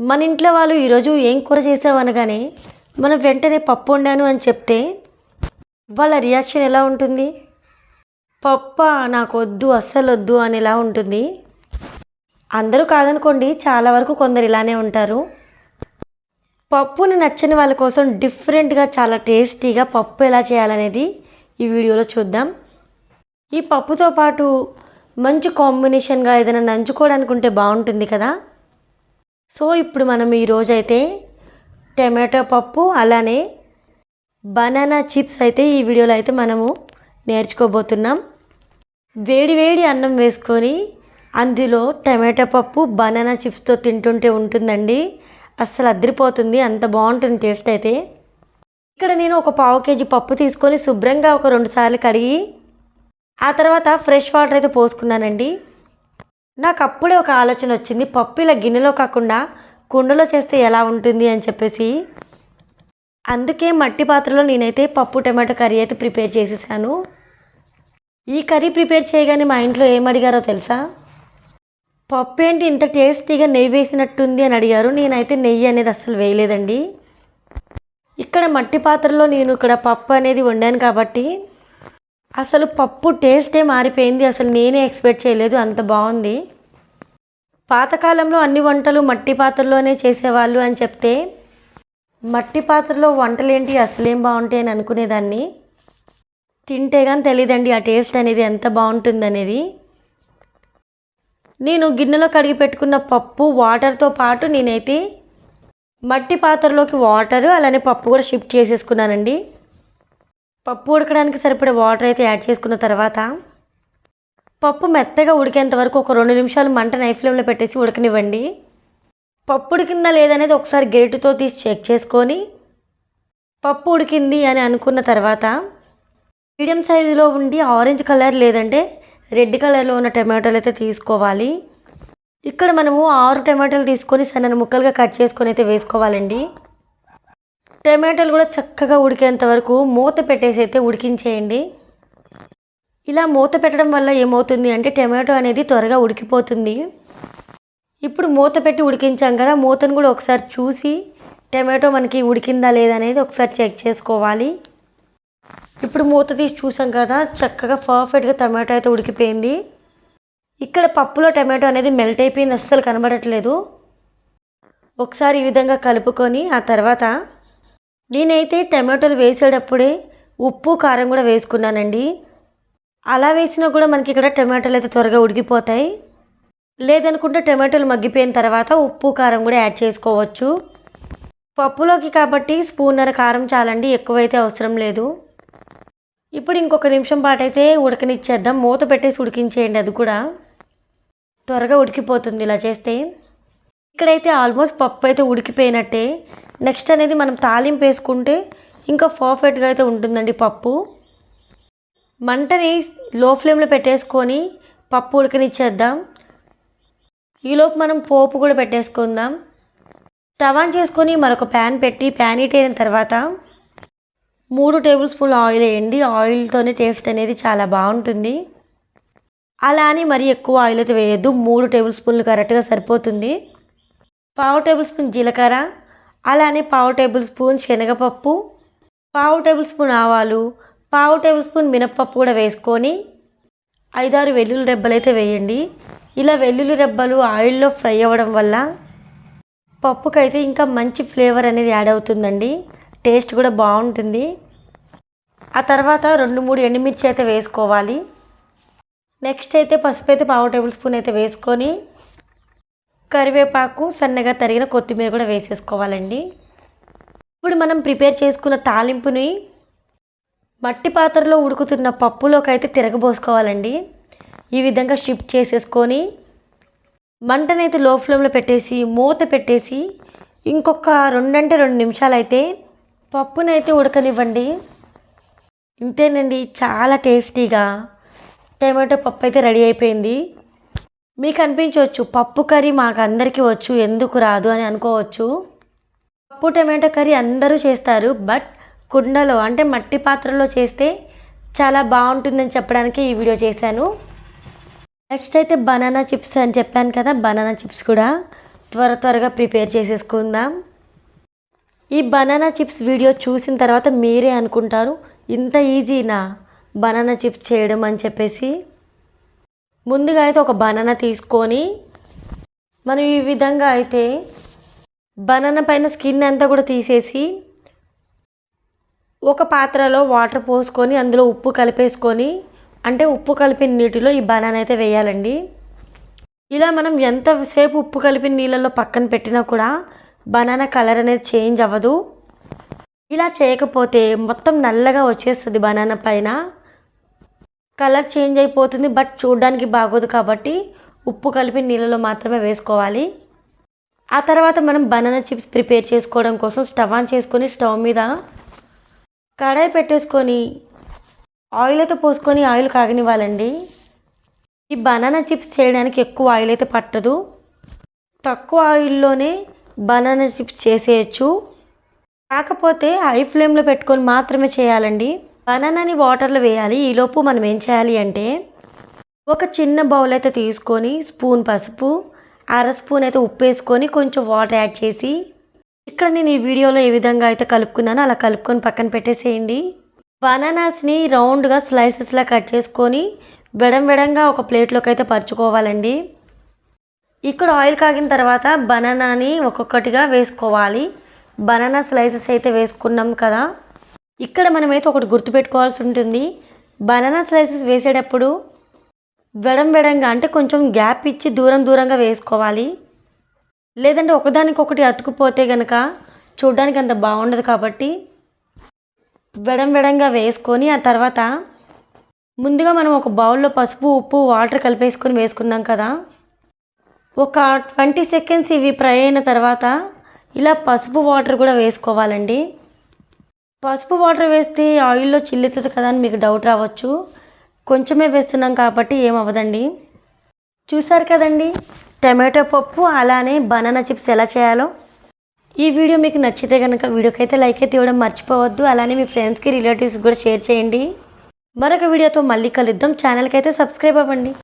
మన ఇంట్లో వాళ్ళు ఈరోజు ఏం కూర చేసావు అనగానే మనం వెంటనే పప్పు వండాను అని చెప్తే వాళ్ళ రియాక్షన్ ఎలా ఉంటుంది? పప్ప నాకు వద్దు అస్సలు వద్దు అని ఎలా ఉంటుంది. అందరూ కాదనుకోండి చాలా వరకు కొందరు ఇలానే ఉంటారు. పప్పుని నచ్చని వాళ్ళ కోసం డిఫరెంట్గా చాలా టేస్టీగా పప్పు ఎలా చేయాలనేది ఈ వీడియోలో చూద్దాం. ఈ పప్పుతో పాటు మంచి కాంబినేషన్గా ఏదైనా నంచుకోవడానికి ఉంటే బాగుంటుంది కదా? సో ఇప్పుడు మనం ఈరోజైతే టమాటో పప్పు అలానే బనానా చిప్స్ అయితే ఈ వీడియోలో అయితే మనము నేర్చుకోబోతున్నాం. వేడి వేడి అన్నం వేసుకొని అందులో టమాటో పప్పు బనానా చిప్స్తో తింటుంటే ఉంటుందండి. అస్సలు అద్దరిపోతుంది అంత బాగుంటుంది టేస్ట్ అయితే. ఇక్కడ నేను ఒక పావు కేజీ పప్పు తీసుకొని శుభ్రంగా ఒక రెండు సార్లు కడిగి ఆ తర్వాత ఫ్రెష్ వాటర్ అయితే పోసుకున్నానండి. నాకు అప్పుడే ఒక ఆలోచన వచ్చింది. పప్పు ఇలా గిన్నెలో కాకుండా కుండలో చేస్తే ఎలా ఉంటుంది అని చెప్పేసి. అందుకే మట్టి పాత్రలో నేనైతే పప్పు టమాటో కర్రీ అయితే ప్రిపేర్ చేసేసాను. ఈ కర్రీ ప్రిపేర్ చేయగానే మా ఇంట్లో ఏం అడిగారో తెలుసా? పప్పు ఏంటి ఇంత టేస్టీగా నెయ్యి వేసినట్టుంది అని అడిగారు. నేనైతే నెయ్యి అనేది అస్సలు వేయలేదండి. ఇక్కడ మట్టి పాత్రలో నేను ఇక్కడ పప్పు అనేది వండాను కాబట్టి అసలు పప్పు టేస్టే మారిపోయింది. అసలు నేనే ఎక్స్పెక్ట్ చేయలేదు. అంత బాగుంది. పాతకాలంలో అన్ని వంటలు మట్టి పాత్రలోనే చేసేవాళ్ళు అని చెప్తే మట్టి పాత్రలో వంటలేంటి? అసలేం బాగుంటాయి అని అనుకునేదాన్ని. తింటే కానీ తెలియదండి ఆ టేస్ట్ అనేది ఎంత బాగుంటుందనేది. నేను గిన్నెలో కడిగి పెట్టుకున్న పప్పు వాటర్తో పాటు నేనైతే మట్టి పాత్రలోకి వాటర్ అలానే పప్పు కూడా షిఫ్ట్ చేసేసుకున్నానండి. పప్పు ఉడకడానికి సరిపడే వాటర్ అయితే యాడ్ చేసుకున్న తర్వాత పప్పు మెత్తగా ఉడికేంత వరకు ఒక రెండు నిమిషాలు మంట నై ఫ్లేమ్లో పెట్టేసి ఉడకనివ్వండి. పప్పు ఉడికిందా లేదనేది ఒకసారి గరిటెతో తీసి చెక్ చేసుకొని పప్పు ఉడికింది అని అనుకున్న తర్వాత మీడియం సైజులో ఉండి ఆరెంజ్ కలర్ లేదంటే రెడ్ కలర్లో ఉన్న టమాటోలు అయితే తీసుకోవాలి. ఇక్కడ మనము ఆరు టమాటాలు తీసుకొని సన్నని ముక్కలుగా కట్ చేసుకొని అయితే వేసుకోవాలండి. టమాటాలు కూడా చక్కగా ఉడికేంత వరకు మూత పెట్టేసి అయితే ఉడికించేయండి. ఇలా మూత పెట్టడం వల్ల ఏమవుతుంది అంటే టమాటో అనేది త్వరగా ఉడికిపోతుంది. ఇప్పుడు మూత పెట్టి ఉడికించాం కదా మూతను కూడా ఒకసారి చూసి టమాటో మనకి ఉడికిందా లేదా అనేది ఒకసారి చెక్ చేసుకోవాలి. ఇప్పుడు మూత తీసి చూసాం కదా చక్కగా పర్ఫెక్ట్గా టమాటో అయితే ఉడికిపోయింది. ఇక్కడ పప్పులో టమాటో అనేది మెల్ట్ అయిపోయింది అస్సలు కనబడట్లేదు. ఒకసారి ఈ విధంగా కలుపుకొని ఆ తర్వాత నేనైతే టమాటోలు వేసేటప్పుడే ఉప్పు కారం కూడా వేసుకున్నానండి. అలా వేసినా కూడా మనకి ఇక్కడ టమాటోలు అయితే త్వరగా ఉడికిపోతాయి. లేదనుకుంటే టమాటోలు మగ్గిపోయిన తర్వాత ఉప్పు కారం కూడా యాడ్ చేసుకోవచ్చు. పప్పులోకి కాబట్టి స్పూన్నర కారం చాలండి ఎక్కువైతే అవసరం లేదు. ఇప్పుడు ఇంకొక నిమిషం పాటు అయితే ఉడకనిచ్చేద్దాం. మూత పెట్టేసి ఉడికించేయండి అది కూడా. త్వరగా ఉడికిపోతుంది ఇలా చేస్తే. ఇక్కడైతే ఆల్మోస్ట్ పప్పు అయితే ఉడికిపోయినట్టే. నెక్స్ట్ అనేది మనం తాలింపు వేసుకుంటే ఇంకా పర్ఫెక్ట్గా అయితే ఉంటుందండి పప్పు. మంటని లో ఫ్లేమ్లో పెట్టేసుకొని పప్పు ఉడకనిచ్చేద్దాం. ఈలోపు మనం పోపు కూడా పెట్టేసుకుందాం. స్టవ్ ఆన్ చేసుకొని మరొక ప్యాన్ పెట్టి ప్యాన్ హీట్ అయిన తర్వాత మూడు టేబుల్ స్పూన్లు ఆయిల్ వేయండి. ఆయిల్తోనే టేస్ట్ అనేది చాలా బాగుంటుంది. అలా అని మరీ ఎక్కువ ఆయిల్ అయితే వేయద్దు. మూడు టేబుల్ స్పూన్లు కరెక్ట్గా సరిపోతుంది. పావు టేబుల్ స్పూన్ జీలకర్ర అలానే పావు టేబుల్ స్పూన్ శనగపప్పు పావు టేబుల్ స్పూన్ ఆవాలు పావు టేబుల్ స్పూన్ మినప్పప్పు కూడా వేసుకొని ఐదారు వెల్లుల్లి రెబ్బలు అయితే వేయండి. ఇలా వెల్లుల్లి రెబ్బలు ఆయిల్లో ఫ్రై అవ్వడం వల్ల పప్పుకైతే ఇంకా మంచి ఫ్లేవర్ అనేది యాడ్ అవుతుందండి. టేస్ట్ కూడా బాగుంటుంది. ఆ తర్వాత రెండు మూడు ఎండుమిర్చి అయితే వేసుకోవాలి. నెక్స్ట్ అయితే పసుపు అయితే పావు టేబుల్ స్పూన్ అయితే వేసుకొని కరివేపాకు సన్నగా తరిగిన కొత్తిమీర కూడా వేసేసుకోవాలండి. ఇప్పుడు మనం ప్రిపేర్ చేసుకున్న తాలింపుని మట్టి పాత్రలో ఉడుకుతున్న పప్పులోకి అయితే తిరగబోసుకోవాలండి. ఈ విధంగా షిఫ్ట్ చేసేసుకొని మంటనైతే లో ఫ్లేమ్లో పెట్టేసి మూత పెట్టేసి ఇంకొక రెండంటే రెండు నిమిషాలు అయితే పప్పునైతే ఉడకనివ్వండి. ఇంతేనండి చాలా టేస్టీగా టమాటో పప్పు అయితే రెడీ అయిపోయింది. మీకు అనిపించవచ్చు పప్పు కర్రీ మాకు అందరికీ వచ్చు ఎందుకు రాదు అని అనుకోవచ్చు. పప్పు టమాటో కర్రీ అందరూ చేస్తారు బట్ కుండలో అంటే మట్టి పాత్రలో చేస్తే చాలా బాగుంటుందని చెప్పడానికి ఈ వీడియో చేశాను. నెక్స్ట్ అయితే బనానా చిప్స్ అని చెప్పాను కదా బనానా చిప్స్ కూడా త్వర త్వరగా ప్రిపేర్ చేసేసుకుందాం. ఈ బనానా చిప్స్ వీడియో చూసిన తర్వాత మీరే అనుకుంటారు ఇంత ఈజీనా బనానా చిప్స్ చేయడం అని చెప్పేసి. ముందుగా అయితే ఒక బనానా తీసుకొని మనం ఈ విధంగా అయితే బనానా పైన స్కిన్ అంతా కూడా తీసేసి ఒక పాత్రలో వాటర్ పోసుకొని అందులో ఉప్పు కలిపేసుకొని అంటే ఉప్పు కలిపిన నీటిలో ఈ బనానా అయితే వేయాలండి. ఇలా మనం ఎంతసేపు ఉప్పు కలిపిన నీళ్ళలో పక్కన పెట్టినా కూడా బనానా కలర్ అనేది చేంజ్ అవ్వదు. ఇలా చేయకపోతే మొత్తం నల్లగా వచ్చేస్తుంది బనానా పైన. కలర్ చేంజ్ అయిపోతుంది బట్ చూడడానికి బాగోదు కాబట్టి ఉప్పు కలిపి నీళ్ళలో మాత్రమే వేసుకోవాలి. ఆ తర్వాత మనం బనానా చిప్స్ ప్రిపేర్ చేసుకోవడం కోసం స్టవ్ ఆన్ చేసుకొని స్టవ్ మీద కడాయి పెట్టేసుకొని ఆయిల్ అయితే పోసుకొని ఆయిల్ కాగనివ్వాలండి. ఈ బనానా చిప్స్ చేయడానికి ఎక్కువ ఆయిల్ అయితే పట్టదు. తక్కువ ఆయిల్లోనే బనానా చిప్స్ చేసేయచ్చు. కాకపోతే హై ఫ్లేమ్లో పెట్టుకొని మాత్రమే చేయాలండి. బనానాని వాటర్లో వేయాలి. ఈలోపు మనం ఏం చేయాలి అంటే ఒక చిన్న బౌల్ అయితే తీసుకొని స్పూన్ పసుపు అర స్పూన్ అయితే ఉప్పు వేసుకొని కొంచెం వాటర్ యాడ్ చేసి ఇక్కడ నేను ఈ వీడియోలో ఏ విధంగా అయితే కలుపుకున్నానో అలా కలుపుకొని పక్కన పెట్టేసేయండి. బనానాస్ని రౌండ్గా స్లైసెస్లా కట్ చేసుకొని వెడం వెడంగా ఒక ప్లేట్లోకి అయితే పరుచుకోవాలండి. ఇక్కడ ఆయిల్ కాగిన తర్వాత బనానాని ఒక్కొక్కటిగా వేసుకోవాలి. బనానా స్లైసెస్ అయితే వేసుకున్నాం కదా. ఇక్కడ మనమైతే ఒకటి గుర్తుపెట్టుకోవాల్సి ఉంటుంది. బనానా స్లైసెస్ వేసేటప్పుడు వెడం వెడంగా అంటే కొంచెం గ్యాప్ ఇచ్చి దూరం దూరంగా వేసుకోవాలి. లేదంటే ఒకదానికొకటి అతుకుపోతే కనుక చూడ్డానికి అంత బాగుండదు కాబట్టి వెడం వెడంగా వేసుకొని ఆ తర్వాత ముందుగా మనం ఒక బౌల్లో పసుపు ఉప్పు వాటర్ కలిపేసుకొని వేసుకున్నాం కదా. ఒక ట్వంటీ సెకండ్స్ ఇవి ఫ్రై అయిన తర్వాత ఇలా పసుపు వాటర్ కూడా వేసుకోవాలండి. పసుపు వాటర్ వేస్తే ఆయిల్లో చిల్లుతుంది కదా అని మీకు డౌట్ రావచ్చు. కొంచెమే వేస్తున్నాం కాబట్టి ఏమవ్వదండి చూసారు కదండి? టమాటో పప్పు అలానే బనానా చిప్స్ ఎలా చేయాలో. ఈ వీడియో మీకు నచ్చితే కనుక వీడియోకి అయితే లైక్ అయితే ఇవ్వడం మర్చిపోవద్దు. అలానే మీ ఫ్రెండ్స్కి రిలేటివ్స్ కూడా షేర్ చేయండి. మరొక వీడియోతో మళ్ళీ కలుద్దాం. ఛానల్కి అయితే సబ్స్క్రైబ్ అవ్వండి.